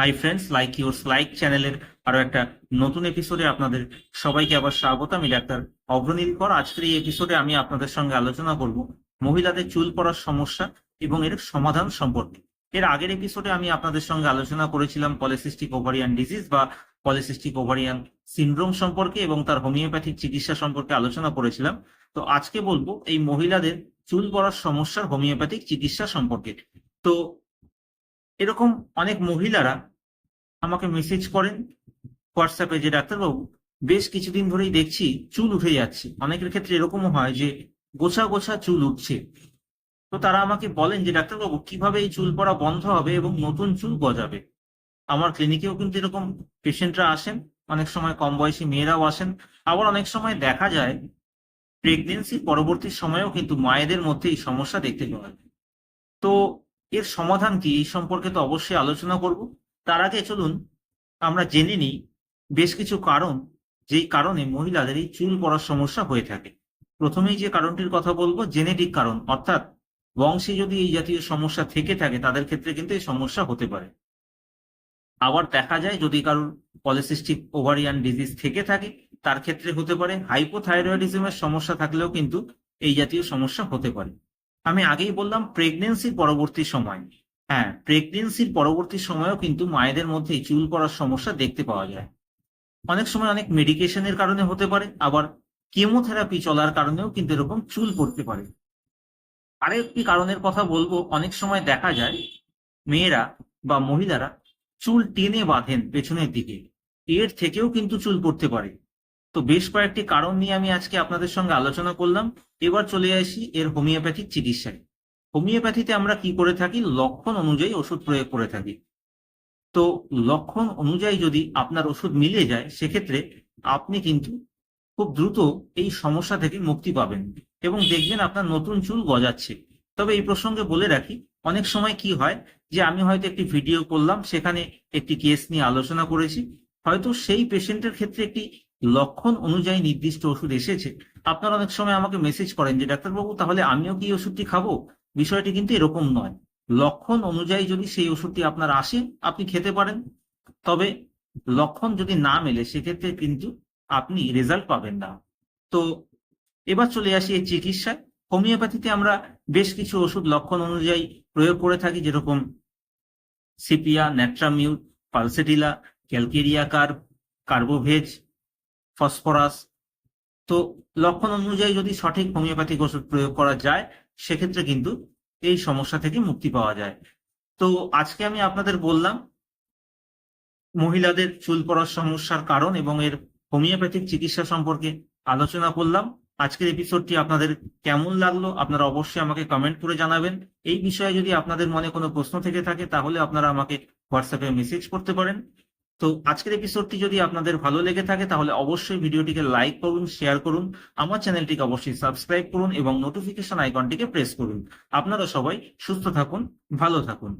Hi friends like your like চ্যানেলের আরও একটা নতুন এপিসোডে আপনাদের সবাইকে আবার স্বাগত। আমি ডাক্তার অগ্রনীল কর আজকের এই এপিসোডে আমি আপনাদের সঙ্গে আলোচনা করব মহিলাদের চুল পড়ার সমস্যা এবং এর সমাধান সম্পর্কে। এর আগের এপিসোডে আমি আপনাদের সঙ্গে আলোচনা করেছিলাম পলিসিস্টিক ওভারিয়ান ডিজিজ বা পলিসিস্টিক ওভারিয়ান সিন্ড্রোম সম্পর্কে এবং তার হোমিওপ্যাথিক চিকিৎসা সম্পর্কে আলোচনা করেছিলাম। তো আজকে বলব এই মহিলাদের চুল পড়ার সমস্যার হোমিওপ্যাথিক চিকিৎসা সম্পর্কে। তো এরকম অনেক মহিলারা আমাকে মেসেজ করেন হোয়াটসঅ্যাপে যে ডাক্তারবাবু, বেশ কিছুদিন ধরেই দেখছি চুল উঠে যাচ্ছে। অনেকের ক্ষেত্রে এরকমও হয় যে গোছা গোছা চুল উঠছে। তো তারা আমাকে বলেন যে, ডাক্তারবাবু, কীভাবে এই চুল পড়া বন্ধ হবে এবং নতুন চুল গজাবে? আমার ক্লিনিকেও কিন্তু এরকম পেশেন্টরা আসেন, অনেক সময় কম বয়সী মেয়েরাও আসেন। আবার অনেক সময় দেখা যায় প্রেগনেন্সি পরবর্তী সময়েও কিন্তু মায়েদের মধ্যে এই সমস্যা দেখতে পাওয়া যায়। তো এর সমাধান কি? এই সম্পর্কে তো অবশ্যই আলোচনা করব। তার আগে চলুন আমরা জেনে নিই বেশ কিছু কারণ যেই কারণে মহিলাদের এই চুল পড়ার সমস্যা হয়ে থাকে। প্রথমেই যে কারণটির কথা বলব, জেনেটিক কারণ, অর্থাৎ বংশে যদি এই জাতীয় সমস্যা থেকে থাকে, তাদের ক্ষেত্রে কিন্তু এই সমস্যা হতে পারে। আবার দেখা যায় যদি কারোর পলিসিস্টিক ওভারিয়ান ডিজিজ থেকে থাকে, তার ক্ষেত্রে হতে পারে হাইপোথাইরয়েডিজমের সমস্যা থাকলেও কিন্তু এই জাতীয় সমস্যা হতে পারে। আমি আগেই বললাম প্রেগনেন্সির পরবর্তী সময়। হ্যাঁ প্রেগনেন্সির পরবর্তী সময়েও কিন্তু মায়েদের মধ্যে চুল পড়ার সমস্যা দেখতে পাওয়া যায়। অনেক সময় অনেক মেডিকেশনের কারণে হতে পারে, আবার কেমোথেরাপি চলার কারণেও কিন্তু এরকম চুল পড়তে পারে। আরেকটি কারণের কথা বলব, অনেক সময় দেখা যায় মেয়েরা বা মহিলারা চুল টেনে বাঁধেন পেছনের দিকে। এর থেকেও কিন্তু চুল পড়তে পারে। তো বেশ কয়েকটি কারণ নিয়ে আমি আজকে আপনাদের সঙ্গে আলোচনা করলাম। এবার চলে আসি এর হোমিওপ্যাথিক চিকিৎসায়। হোমিওপ্যাথিতে আমরা কি করে থাকি? লক্ষণ অনুযায়ী ওষুধ প্রয়োগ করে থাকি। তো লক্ষণ অনুযায়ী যদি আপনার ওষুধ মিলে যায়, সেক্ষেত্রে আপনি কিন্তু খুব দ্রুত এই সমস্যা থেকে মুক্তি পাবেন এবং দেখবেন আপনার নতুন চুল গজাচ্ছে। তবে এই প্রসঙ্গে বলে রাখি, অনেক সময় কি হয় যে আমি হয়তো একটি ভিডিও করলাম, সেখানে একটি কেস নিয়ে আলোচনা করেছি। হয়তো সেই পেশেন্টের ক্ষেত্রে একটি লক্ষণ অনুযায়ী নির্দিষ্ট ওষুধ এসেছে। আপনারা অনেক সময় আমাকে মেসেজ করেন যে, ডাক্তারবাবু, তাহলে আমিও কি ওষুধটি খাব? বিষয়টি কিন্তু এরকম নয়। লক্ষণ অনুযায়ী যদি সেই ওষুধটি আপনার আসে, আপনি খেতে পারেন। তবে লক্ষণ যদি না মেলে, সেক্ষেত্রে কিন্তু আপনি রেজাল্ট পাবেন না। তো এবার চলে আসি এই চিকিৎসায়। হোমিওপ্যাথিতে আমরা বেশ কিছু ওষুধ লক্ষণ অনুযায়ী প্রয়োগ করে থাকি, যেরকম sepia, natrum mur, pulsatilla, calcarea carb, carbo veg, phosphorus. তো লক্ষণ অনুযায়ী যদি সঠিক হোমিওপ্যাথিক ওষুধ প্রয়োগ করা যায় সেক্ষেত্রে কিন্তু এই সমস্যা থেকে মুক্তি পাওয়া যায়। তো আজকে আমি আপনাদের বললাম, মহিলাদের চুল পড়ার সমস্যার কারণ এবং এর হোমিওপ্যাথিক চিকিৎসা সম্পর্কে আলোচনা করলাম। আজকের এপিসোডটি আপনাদের কেমন লাগল আপনারা অবশ্যই আমাকে কমেন্ট করে জানাবেন। এই বিষয়ে যদি আপনাদের মনে কোনো প্রশ্ন থেকে থাকে তাহলে আপনারা আমাকে হোয়াটসঅ্যাপে মেসেজ করতে পারেন। তো আজকের এপিসোডটি যদি আপনাদের ভালো লেগে থাকে, তাহলে অবশ্যই ভিডিওটিকে লাইক করুন শেয়ার করুন, আমার চ্যানেলটিকে অবশ্যই সাবস্ক্রাইব করুন এবং নোটিফিকেশন আইকনটিকে প্রেস করুন। আপনারা সবাই সুস্থ থাকুন, ভালো থাকুন।